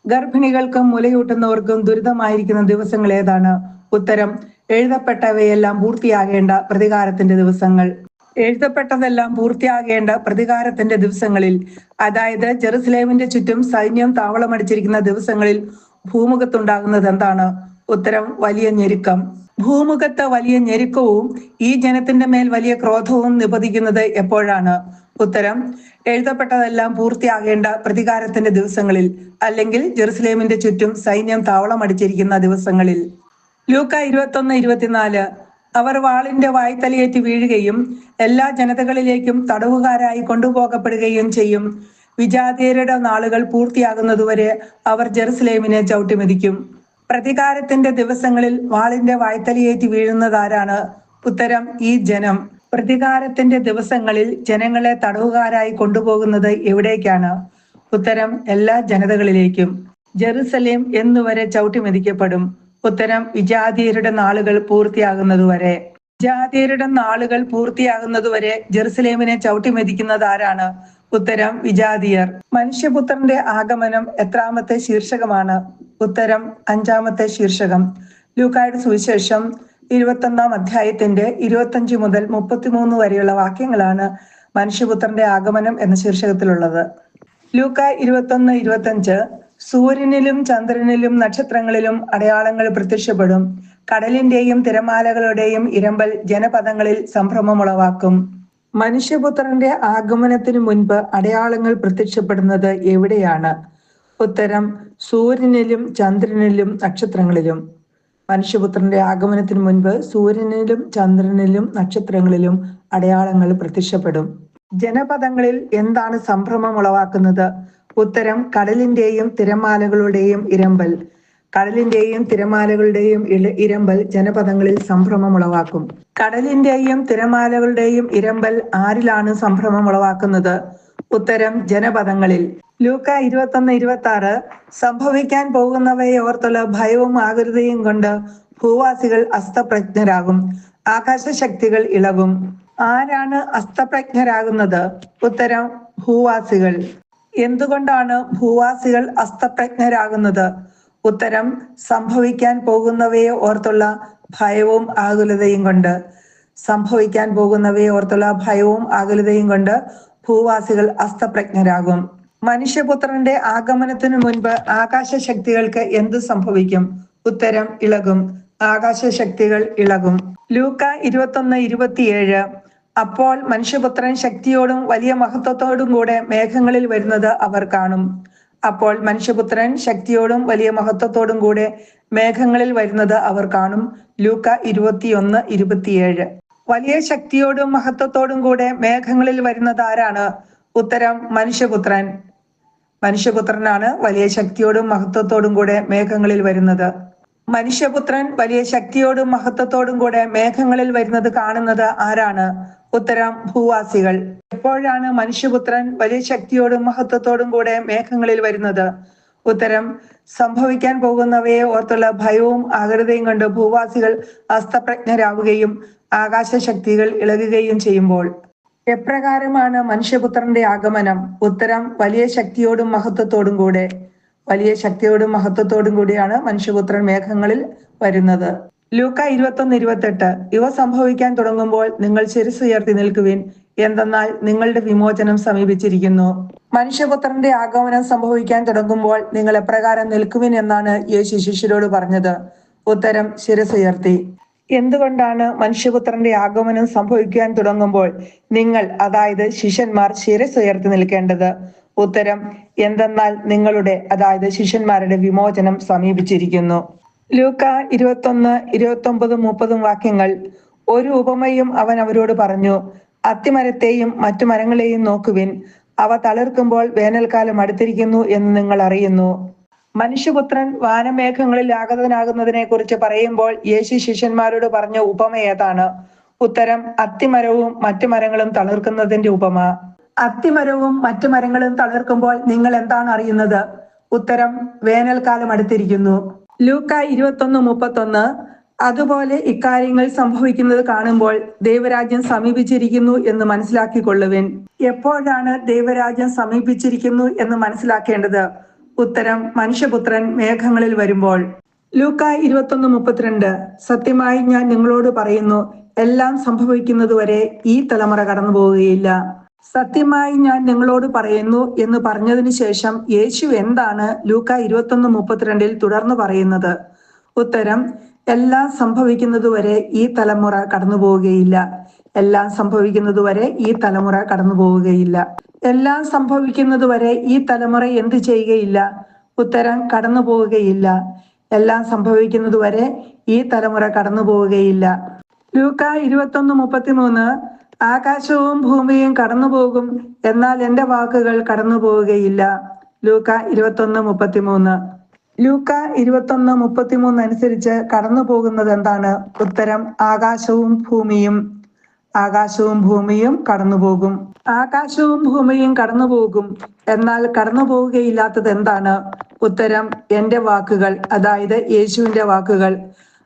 ഗർഭിണികൾക്കും മുലയൂട്ടുന്നവർക്കും ദുരിതമായിരിക്കുന്ന ദിവസങ്ങൾ ഏതാണ്? ഉത്തരം എഴുതപ്പെട്ടവയെല്ലാം പൂർത്തിയാകേണ്ട പ്രതികാരത്തിന്റെ ദിവസങ്ങൾ. എഴുതപ്പെട്ടതെല്ലാം പൂർത്തിയാകേണ്ട പ്രതികാരത്തിന്റെ ദിവസങ്ങളിൽ അതായത് ജെറുസലേമിന്റെ ചുറ്റും സൈന്യം താവളമടിച്ചിരിക്കുന്ന ദിവസങ്ങളിൽ ഭൂമുഖത്തുണ്ടാകുന്നത് എന്താണ്? ഉത്തരം വലിയ ഞെരുക്കം. ഭൂമുഖത്ത് വലിയ ഞെരുക്കവും ഈ ജനത്തിന്റെ മേൽ വലിയ ക്രോധവും നിപതിക്കുന്നത് എപ്പോഴാണ്? ഉത്തരം. എഴുതപ്പെട്ടതെല്ലാം പൂർത്തിയാകേണ്ട പ്രതികാരത്തിന്റെ ദിവസങ്ങളിൽ അല്ലെങ്കിൽ ജെറുസലേമിന്റെ ചുറ്റും സൈന്യം താവളമടിച്ചിരിക്കുന്ന ദിവസങ്ങളിൽ. ലൂക്ക ഇരുപത്തൊന്ന് ഇരുപത്തിനാല്. അവർ വാളിന്റെ വായ്ത്തലയേറ്റ് വീഴുകയും എല്ലാ ജനതകളിലേക്കും തടവുകാരായി കൊണ്ടുപോകപ്പെടുകയും ചെയ്യും. വിജാതീയരുടെ നാളുകൾ പൂർത്തിയാകുന്നതുവരെ അവർ ജെറുസലേമിനെ ചവിട്ടിമെതിക്കും. പ്രതികാരത്തിന്റെ ദിവസങ്ങളിൽ വാളിന്റെ വായ്ത്തലയേറ്റ് വീഴുന്നതാരാണ് ഉത്തരം ഈ ജനം. പ്രതികാരത്തിന്റെ ദിവസങ്ങളിൽ ജനങ്ങളെ തടവുകാരായി കൊണ്ടുപോകുന്നത് എവിടേക്കാണ്? ഉത്തരം എല്ലാ ജനതകളിലേക്കും. ജെറുസലേം എന്നുവരെ ചവിട്ടിമെതിക്കപ്പെടും. ഉത്തരം വിജാതീയരുടെ നാളുകൾ പൂർത്തിയാകുന്നതുവരെ. വിജാതീയരുടെ നാളുകൾ പൂർത്തിയാകുന്നതുവരെ ജെറുസലേമിനെ ചവിട്ടിമെതിക്കുന്നത് ആരാണ്? ഉത്തരം വിജാതിയർ. മനുഷ്യപുത്രന്റെ ആഗമനം എത്രാമത്തെ ശീർഷകമാണ്? ഉത്തരം അഞ്ചാമത്തെ ശീർഷകം. ലൂക്കായുടെ സുവിശേഷം ഇരുപത്തൊന്നാം അധ്യായത്തിന്റെ ഇരുപത്തഞ്ച് മുതൽ മുപ്പത്തിമൂന്ന് വരെയുള്ള വാക്യങ്ങളാണ് മനുഷ്യപുത്രന്റെ ആഗമനം എന്ന ശീർഷകത്തിലുള്ളത്. ലൂക്ക ഇരുപത്തൊന്ന് ഇരുപത്തഞ്ച് സൂര്യനിലും ചന്ദ്രനിലും നക്ഷത്രങ്ങളിലും അടയാളങ്ങൾ പ്രത്യക്ഷപ്പെടും. കടലിന്റെയും തിരമാലകളുടെയും ഇരമ്പൽ ജനപദങ്ങളിൽ സംഭ്രമമുളവാക്കും. മനുഷ്യപുത്രന്റെ ആഗമനത്തിന് മുൻപ് അടയാളങ്ങൾ പ്രത്യക്ഷപ്പെടുന്നത് എവിടെയാണ്? ഉത്തരം സൂര്യനിലും ചന്ദ്രനിലും നക്ഷത്രങ്ങളിലും. മനുഷ്യപുത്രന്റെ ആഗമനത്തിന് മുൻപ് സൂര്യനിലും ചന്ദ്രനിലും നക്ഷത്രങ്ങളിലും അടയാളങ്ങൾ പ്രത്യക്ഷപ്പെടും. ജനപദങ്ങളിൽ എന്താണ് സംഭ്രമം ഉളവാക്കുന്നത്? ഉത്തരം കടലിന്റെയും തിരമാലകളുടെയും ഇരമ്പൽ. കടലിന്റെയും തിരമാലകളുടെയും ഇരമ്പൽ ജനപദങ്ങളിൽ സംഭ്രമം ഉളവാക്കും. കടലിന്റെയും തിരമാലകളുടെയും ഇരമ്പൽ ആരിലാണ് സംഭ്രമം ഉളവാക്കുന്നത്? ഉത്തരം ജനപദങ്ങളിൽ. ലൂക്ക ഇരുപത്തൊന്ന് ഇരുപത്തി ആറ് സംഭവിക്കാൻ പോകുന്നവയെ ഓർത്തുള്ള ഭയവും ആകൃതിയും കൊണ്ട് ഭൂവാസികൾ അസ്തപ്രജ്ഞരാകും. ആകാശശക്തികൾ ഇളകും. ആരാണ് അസ്തപ്രജ്ഞരാകുന്നത്? ഉത്തരം ഭൂവാസികൾ. എന്തുകൊണ്ടാണ് ഭൂവാസികൾ അസ്തപ്രജ്ഞരാകുന്നത്? ഉത്തരം സംഭവിക്കാൻ പോകുന്നവയെ ഓർത്തുള്ള ഭയവും ആകുലതയും കൊണ്ട്. സംഭവിക്കാൻ പോകുന്നവയെ ഓർത്തുള്ള ഭയവും ആകുലതയും കൊണ്ട് ഭൂവാസികൾ അസ്തപ്രജ്ഞരാകും. മനുഷ്യപുത്രന്റെ ആഗമനത്തിനു മുൻപ് ആകാശ ശക്തികൾക്ക് എന്ത് സംഭവിക്കും? ഉത്തരം ഇളകും. ആകാശ ശക്തികൾ ഇളകും. ലൂക്ക ഇരുപത്തൊന്ന് ഇരുപത്തിയേഴ്. അപ്പോൾ മനുഷ്യപുത്രൻ ശക്തിയോടും വലിയ മഹത്വത്തോടും കൂടെ മേഘങ്ങളിൽ വരുന്നത് അവർ കാണും. അപ്പോൾ മനുഷ്യപുത്രൻ ശക്തിയോടും വലിയ മഹത്വത്തോടും കൂടെ മേഘങ്ങളിൽ വരുന്നത് അവർ കാണും. ലൂക്ക ഇരുപത്തിയൊന്ന് ഇരുപത്തിയേഴ്. വലിയ ശക്തിയോടും മഹത്വത്തോടും കൂടെ മേഘങ്ങളിൽ വരുന്നത് ആരാണ്? ഉത്തരം മനുഷ്യപുത്രൻ. മനുഷ്യപുത്രനാണ് വലിയ ശക്തിയോടും മഹത്വത്തോടും കൂടെ മേഘങ്ങളിൽ വരുന്നത്. മനുഷ്യപുത്രൻ വലിയ ശക്തിയോടും മഹത്വത്തോടും കൂടെ മേഘങ്ങളിൽ വരുന്നത് കാണുന്നത് ആരാണ്? ഉത്തരം ഭൂവാസികൾ. എപ്പോഴാണ് മനുഷ്യപുത്രൻ വലിയ ശക്തിയോടും മഹത്വത്തോടും കൂടെ മേഘങ്ങളിൽ വരുന്നത്? ഉത്തരം സംഭവിക്കാൻ പോകുന്നവയെ ഓർത്തുള്ള ഭയവും ആകൃതയും കൊണ്ട് ഭൂവാസികൾ അസ്തപ്രജ്ഞരാവുകയും ആകാശശക്തികൾ ഇളകുകയും ചെയ്യുമ്പോൾ. എപ്രകാരമാണ് മനുഷ്യപുത്രന്റെ ആഗമനം? ഉത്തരം വലിയ ശക്തിയോടും മഹത്വത്തോടും കൂടെ. വലിയ ശക്തിയോടും മഹത്വത്തോടും കൂടിയാണ് മനുഷ്യപുത്രൻ മേഘങ്ങളിൽ വരുന്നത്. ലൂക്ക ഇരുപത്തൊന്ന് ഇരുപത്തെട്ട്. ഇവ സംഭവിക്കാൻ തുടങ്ങുമ്പോൾ നിങ്ങൾ ശിരസ് ഉയർത്തി നിൽക്കുവിൻ. എന്തെന്നാൽ നിങ്ങളുടെ വിമോചനം സമീപിച്ചിരിക്കുന്നു. മനുഷ്യപുത്രന്റെ ആഗമനം സംഭവിക്കാൻ തുടങ്ങുമ്പോൾ നിങ്ങൾ എപ്രകാരം നിൽക്കുവിൻ എന്നാണ് യേശു ശിഷ്യരോട് പറഞ്ഞത്. ഉത്തരം ശിരസുയർത്തി എന്തുകൊണ്ടാണ് മനുഷ്യപുത്രന്റെ ആഗമനം സംഭവിക്കാൻ തുടങ്ങുമ്പോൾ നിങ്ങൾ അതായത് ശിഷ്യന്മാർ ശിരസുയർത്തി നിൽക്കേണ്ടത്? ഉത്തരം എന്തെന്നാൽ നിങ്ങളുടെ അതായത് ശിഷ്യന്മാരുടെ വിമോചനം സമീപിച്ചിരിക്കുന്നു. ലൂക്ക ഇരുപത്തൊന്ന് ഇരുപത്തൊമ്പതും മുപ്പതും വാക്യങ്ങൾ. ഒരു ഉപമയും അവൻ അവരോട് പറഞ്ഞു അത്തിമരത്തെയും മറ്റു മരങ്ങളെയും നോക്കുവിൻ. അവ തളിർക്കുമ്പോൾ വേനൽക്കാലം അടുത്തിരിക്കുന്നു എന്ന് നിങ്ങൾ അറിയുന്നു. മനുഷ്യപുത്രൻ വാനമേഘങ്ങളിൽ ആഗതനാകുന്നതിനെ കുറിച്ച് പറയുമ്പോൾ യേശു ശിഷ്യന്മാരോട് പറഞ്ഞ ഉപമ ഏതാണ്? ഉത്തരം അത്തിമരവും മറ്റു മരങ്ങളും തളിർക്കുന്നതിന്റെ ഉപമ. അത്തിമരവും മറ്റു മരങ്ങളും തളിർക്കുമ്പോൾ നിങ്ങൾ എന്താണ് അറിയുന്നത്? ഉത്തരം വേനൽക്കാലം അടുത്തിരിക്കുന്നു. ലൂക്ക ഇരുപത്തൊന്ന് മുപ്പത്തൊന്ന്. അതുപോലെ ഇക്കാര്യങ്ങൾ സംഭവിക്കുന്നത് കാണുമ്പോൾ ദൈവരാജ്യം സമീപിച്ചിരിക്കുന്നു എന്ന് മനസ്സിലാക്കിക്കൊള്ളുവിൻ. എപ്പോഴാണ് ദൈവരാജ്യം സമീപിച്ചിരിക്കുന്നു എന്ന് മനസ്സിലാക്കേണ്ടത്? ഉത്തരം മനുഷ്യപുത്രൻ മേഘങ്ങളിൽ വരുമ്പോൾ. ലൂക്ക ഇരുപത്തൊന്ന് മുപ്പത്തിരണ്ട്. സത്യമായി ഞാൻ നിങ്ങളോട് പറയുന്നു എല്ലാം സംഭവിക്കുന്നതുവരെ ഈ തലമുറ കടന്നു പോവുകയില്ല സത്യമായി ഞാൻ നിങ്ങളോട് പറയുന്നു എന്ന് പറഞ്ഞതിന് ശേഷം യേശു എന്താണ് ലൂക്ക ഇരുപത്തൊന്ന് മുപ്പത്തിരണ്ടിൽ തുടർന്ന് പറയുന്നത്? ഉത്തരം എല്ലാം സംഭവിക്കുന്നതുവരെ ഈ തലമുറ കടന്നു പോവുകയില്ല എല്ലാം സംഭവിക്കുന്നതുവരെ ഈ തലമുറ കടന്നു പോവുകയില്ല. എല്ലാം സംഭവിക്കുന്നതുവരെ ഈ തലമുറ എന്ത് ചെയ്യുകയില്ല? ഉത്തരം കടന്നു പോവുകയില്ല. എല്ലാം സംഭവിക്കുന്നതുവരെ ഈ തലമുറ കടന്നു പോവുകയില്ല. ലൂക്ക ഇരുപത്തൊന്ന് മുപ്പത്തിമൂന്ന് ആകാശവും ഭൂമിയും കടന്നു പോകും എന്നാൽ എന്റെ വാക്കുകൾ കടന്നു പോവുകയില്ല. ലൂക്ക ഇരുപത്തൊന്ന് മുപ്പത്തിമൂന്ന്. ലൂക്ക ഇരുപത്തൊന്ന് മുപ്പത്തിമൂന്ന് അനുസരിച്ച് കടന്നു പോകുന്നത് എന്താണ് ഉത്തരം ആകാശവും ഭൂമിയും. ആകാശവും ഭൂമിയും കടന്നുപോകും. ആകാശവും ഭൂമിയും കടന്നുപോകും. എന്നാൽ കടന്നു പോവുകയില്ലാത്തത് എന്താണ് ഉത്തരം എന്റെ വാക്കുകൾ അതായത് യേശുവിന്റെ വാക്കുകൾ.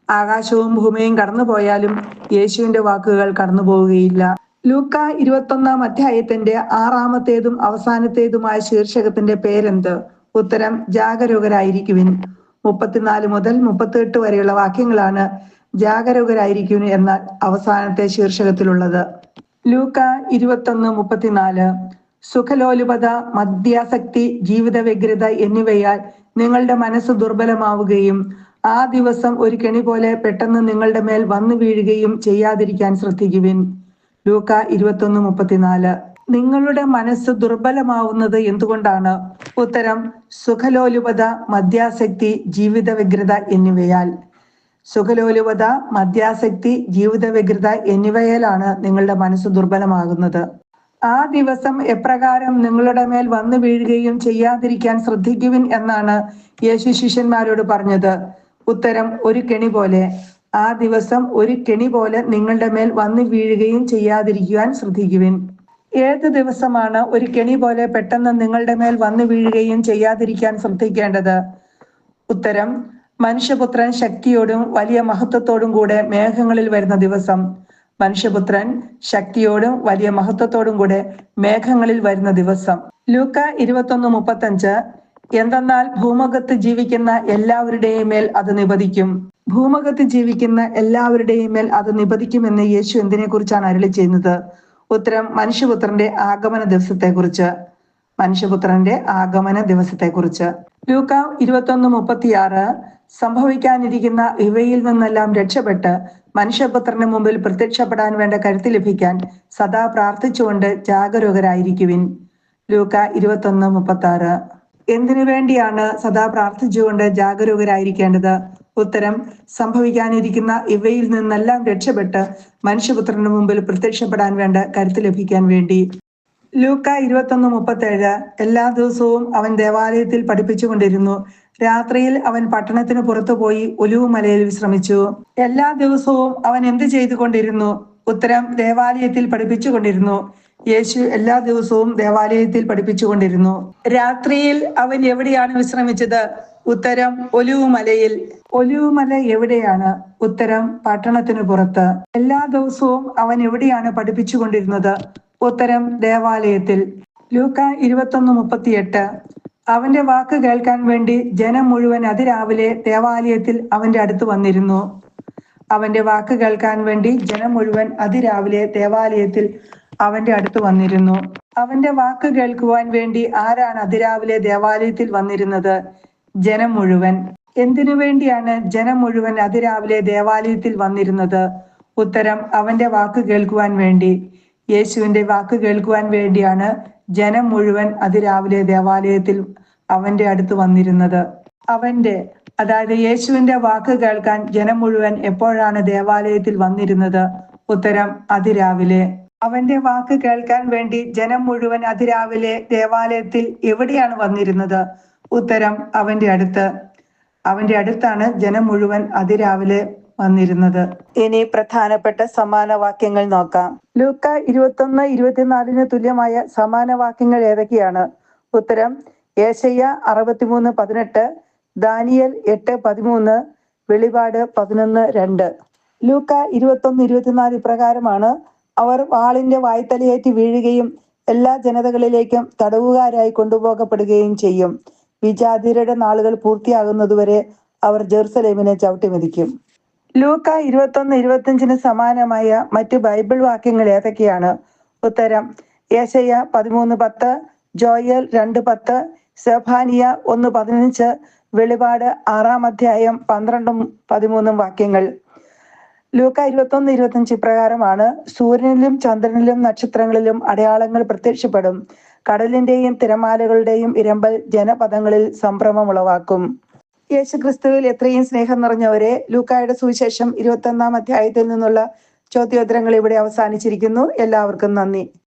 ആകാശവും ഭൂമിയും കടന്നു പോയാലും യേശുവിന്റെ വാക്കുകൾ കടന്നു പോവുകയില്ല ലൂക്ക ഇരുപത്തൊന്നാം അധ്യായത്തിന്റെ ആറാമത്തേതും അവസാനത്തേതുമായ ശീർഷകത്തിന്റെ പേരെന്ത്? ഉത്തരം ജാഗരൂകരായിരിക്കുവിൻ. മുപ്പത്തിനാല് മുതൽ മുപ്പത്തിയെട്ട് വരെയുള്ള വാക്യങ്ങളാണ് ജാഗരൂകരായിരിക്കുവിൻ എന്ന അവസാനത്തെ ശീർഷകത്തിലുള്ളത്. ലൂക്ക ഇരുപത്തൊന്ന് മുപ്പത്തിനാല്. സുഖലോലുപത മദ്യാസക്തി ജീവിത വ്യഗ്രത എന്നിവയാൽ നിങ്ങളുടെ മനസ്സ് ദുർബലമാവുകയും ആ ദിവസം ഒരു കെണി പോലെ പെട്ടെന്ന് നിങ്ങളുടെ മേൽ വന്നു വീഴുകയും ചെയ്യാതിരിക്കാൻ ശ്രദ്ധിക്കുവിൻ. ലൂക്ക ഇരുപത്തൊന്ന് മുപ്പത്തിനാല്. നിങ്ങളുടെ മനസ്സ് ദുർബലമാവുന്നത് എന്തുകൊണ്ടാണ്? ഉത്തരം സുഖലോലുപത മദ്യാസക്തി ജീവിത വ്യഗ്രത എന്നിവയാൽ. സുഖലോലുപത മദ്യാസക്തി ജീവിത വ്യഗ്രത എന്നിവയിലാണ് നിങ്ങളുടെ മനസ്സ് ദുർബലമാകുന്നത്. ആ ദിവസം എപ്രകാരം നിങ്ങളുടെ മേൽ വന്നു വീഴുകയും ചെയ്യാതിരിക്കാൻ ശ്രദ്ധിക്കുവിൻ എന്നാണ് യേശു ശിഷ്യന്മാരോട് പറഞ്ഞത്. ഉത്തരം ഒരു കെണി പോലെ. ആ ദിവസം ഒരു കെണി പോലെ നിങ്ങളുടെ മേൽ വന്നു വീഴുകയും ചെയ്യാതിരിക്കുവാൻ ശ്രദ്ധിക്കുവിൻ. ഏത് ദിവസമാണ് ഒരു കെണി പോലെ പെട്ടെന്ന് നിങ്ങളുടെ മേൽ വന്നു വീഴുകയും ചെയ്യാതിരിക്കാൻ ശ്രദ്ധിക്കേണ്ടത്? ഉത്തരം മനുഷ്യപുത്രൻ ശക്തിയോടും വലിയ മഹത്വത്തോടും കൂടെ മേഘങ്ങളിൽ വരുന്ന ദിവസം. മനുഷ്യപുത്രൻ ശക്തിയോടും വലിയ മഹത്വത്തോടും കൂടെ മേഘങ്ങളിൽ വരുന്ന ദിവസം. ലൂക്ക ഇരുപത്തൊന്ന് മുപ്പത്തഞ്ച്. എന്തെന്നാൽ ഭൂമുഖത്ത് ജീവിക്കുന്ന എല്ലാവരുടെയും മേൽ അത് നിപതിക്കും. ഭൂമുഖത്ത് ജീവിക്കുന്ന എല്ലാവരുടെയും മേൽ അത് നിപതിക്കുമെന്ന് യേശു എന്തിനെ കുറിച്ചാണ് അരളി ചെയ്യുന്നത്? ഉത്തരം മനുഷ്യപുത്രന്റെ ആഗമന ദിവസത്തെ കുറിച്ച് മനുഷ്യപുത്രന്റെ ആഗമന ദിവസത്തെക്കുറിച്ച്. ലൂക്ക ഇരുപത്തൊന്ന് മുപ്പത്തിയാറ് സംഭവിക്കാനിരിക്കുന്ന ഇവയിൽ നിന്നെല്ലാം രക്ഷപ്പെട്ട് മനുഷ്യപുത്രന് മുമ്പിൽ പ്രത്യക്ഷപ്പെടാൻ വേണ്ട കരുത്ത് ലഭിക്കാൻ സദാ പ്രാർത്ഥിച്ചുകൊണ്ട് ജാഗരൂകരായിരിക്കുവിൻ. ലൂക്ക ഇരുപത്തൊന്ന് മുപ്പത്തി ആറ് എന്തിനു വേണ്ടിയാണ് സദാ പ്രാർത്ഥിച്ചുകൊണ്ട് ജാഗരൂകരായിരിക്കേണ്ടത്? ഉത്തരം സംഭവിക്കാനിരിക്കുന്ന ഇവയിൽ നിന്നെല്ലാം രക്ഷപ്പെട്ട് മനുഷ്യപുത്രന് മുമ്പിൽ പ്രത്യക്ഷപ്പെടാൻ വേണ്ട കരുത്ത് ലഭിക്കാൻ വേണ്ടി. ലൂക്ക ഇരുപത്തൊന്ന് മുപ്പത്തേഴ് എല്ലാ ദിവസവും അവൻ ദേവാലയത്തിൽ പഠിപ്പിച്ചുകൊണ്ടിരുന്നു. രാത്രിയിൽ അവൻ പട്ടണത്തിന് പുറത്തുപോയി ഒലിവുമലയിൽ വിശ്രമിച്ചു. എല്ലാ ദിവസവും അവൻ എന്ത് ചെയ്തുകൊണ്ടിരുന്നു? ഉത്തരം ദേവാലയത്തിൽ പഠിപ്പിച്ചുകൊണ്ടിരുന്നു. യേശു എല്ലാ ദിവസവും ദേവാലയത്തിൽ പഠിപ്പിച്ചുകൊണ്ടിരുന്നു. രാത്രിയിൽ അവൻ എവിടെയാണ് വിശ്രമിച്ചത്? ഉത്തരം ഒലിവുമലയിൽ ഒലിവുമല എവിടെയാണ്? ഉത്തരം പട്ടണത്തിന് പുറത്ത്. എല്ലാ ദിവസവും അവൻ എവിടെയാണ് പഠിപ്പിച്ചുകൊണ്ടിരുന്നത്? ഉത്തരം ദേവാലയത്തിൽ. ലൂക്ക ഇരുപത്തൊന്ന് മുപ്പത്തിയെട്ട്. അവന്റെ വാക്ക് കേൾക്കാൻ വേണ്ടി ജനം മുഴുവൻ അതിരാവിലെ ദേവാലയത്തിൽ അവന്റെ അടുത്ത് വന്നിരുന്നു. അവന്റെ വാക്ക് കേൾക്കാൻ വേണ്ടി ജനം മുഴുവൻ അതിരാവിലെ ദേവാലയത്തിൽ അവന്റെ അടുത്ത് വന്നിരുന്നു. അവന്റെ വാക്ക് കേൾക്കുവാൻ വേണ്ടി ആരാണ് അതിരാവിലെ ദേവാലയത്തിൽ വന്നിരുന്നത്? ജനം മുഴുവൻ. എന്തിനു വേണ്ടിയാണ് ജനം മുഴുവൻ അതിരാവിലെ ദേവാലയത്തിൽ വന്നിരുന്നത്? ഉത്തരം അവന്റെ വാക്ക് കേൾക്കുവാൻ വേണ്ടി. യേശുവിന്റെ വാക്ക് കേൾക്കുവാൻ വേണ്ടിയാണ് ജനം മുഴുവൻ അതിരാവിലെ ദേവാലയത്തിൽ അവന്റെ അടുത്ത് വന്നിരുന്നത്. അവന്റെ അതായത് യേശുവിന്റെ വാക്ക് കേൾക്കാൻ ജനം മുഴുവൻ എപ്പോഴാണ് ദേവാലയത്തിൽ വന്നിരുന്നത്? ഉത്തരം അതിരാവിലെ. അവന്റെ വാക്ക് കേൾക്കാൻ വേണ്ടി ജനം മുഴുവൻ അതിരാവിലെ ദേവാലയത്തിൽ എവിടെയാണ് വന്നിരുന്നത്? ഉത്തരം അവന്റെ അടുത്ത്. അവന്റെ അടുത്താണ് ജനം മുഴുവൻ അതിരാവിലെ വന്നിരുന്നത്. ഇനി പ്രധാനപ്പെട്ട സമാന വാക്യങ്ങൾ നോക്കാം. ലൂക്ക ഇരുപത്തൊന്ന് ഇരുപത്തിനാലിന് തുല്യമായ സമാന വാക്യങ്ങൾ ഏതൊക്കെയാണ്? ഉത്തരം ഏശയ്യ അറുപത്തിമൂന്ന് പതിനെട്ട് ദാനിയൽ എട്ട് പതിമൂന്ന് വെളിപാട് പതിനൊന്ന് രണ്ട്. ലൂക്ക ഇരുപത്തൊന്ന് ഇരുപത്തിനാല് പ്രകാരമാണ് അവർ വാളിന്റെ വായ്ത്തലയേറ്റ് വീഴുകയും എല്ലാ ജനതകളിലേക്കും തടവുകാരായി കൊണ്ടുപോകപ്പെടുകയും ചെയ്യും. വിജാതിരുടെ നാളുകൾ പൂർത്തിയാകുന്നതുവരെ അവർ ജെറുസലേമിനെ ചവിട്ടിമെതിക്കും. ലൂക്ക ഇരുപത്തൊന്ന് ഇരുപത്തിയഞ്ചിന് സമാനമായ മറ്റു ബൈബിൾ വാക്യങ്ങൾ ഏതൊക്കെയാണ്? ഉത്തരം യേശയ്യ പതിമൂന്ന് പത്ത് ജോയൽ രണ്ട് പത്ത് സെഫാനിയ ഒന്ന് പതിനഞ്ച് വെളിപാട് ആറാം അധ്യായം പന്ത്രണ്ടും പതിമൂന്നും വാക്യങ്ങൾ. ലൂക്ക ഇരുപത്തൊന്ന് ഇരുപത്തഞ്ച് ഇപ്രകാരമാണ് സൂര്യനിലും ചന്ദ്രനിലും നക്ഷത്രങ്ങളിലും അടയാളങ്ങൾ പ്രത്യക്ഷപ്പെടും. കടലിന്റെയും തിരമാലകളുടെയും ഇരമ്പൽ ജനപദങ്ങളിൽ സംഭ്രമം ഉളവാക്കും. യേശുക്രിസ്തുവിൽ എത്രയും സ്നേഹം നിറഞ്ഞവരെ ലൂക്കായുടെ സുവിശേഷം ഇരുപത്തി ഒന്നാം അധ്യായത്തിൽ നിന്നുള്ള ചോദ്യോത്തരങ്ങൾ ഇവിടെ അവസാനിച്ചിരിക്കുന്നു. എല്ലാവർക്കും നന്ദി.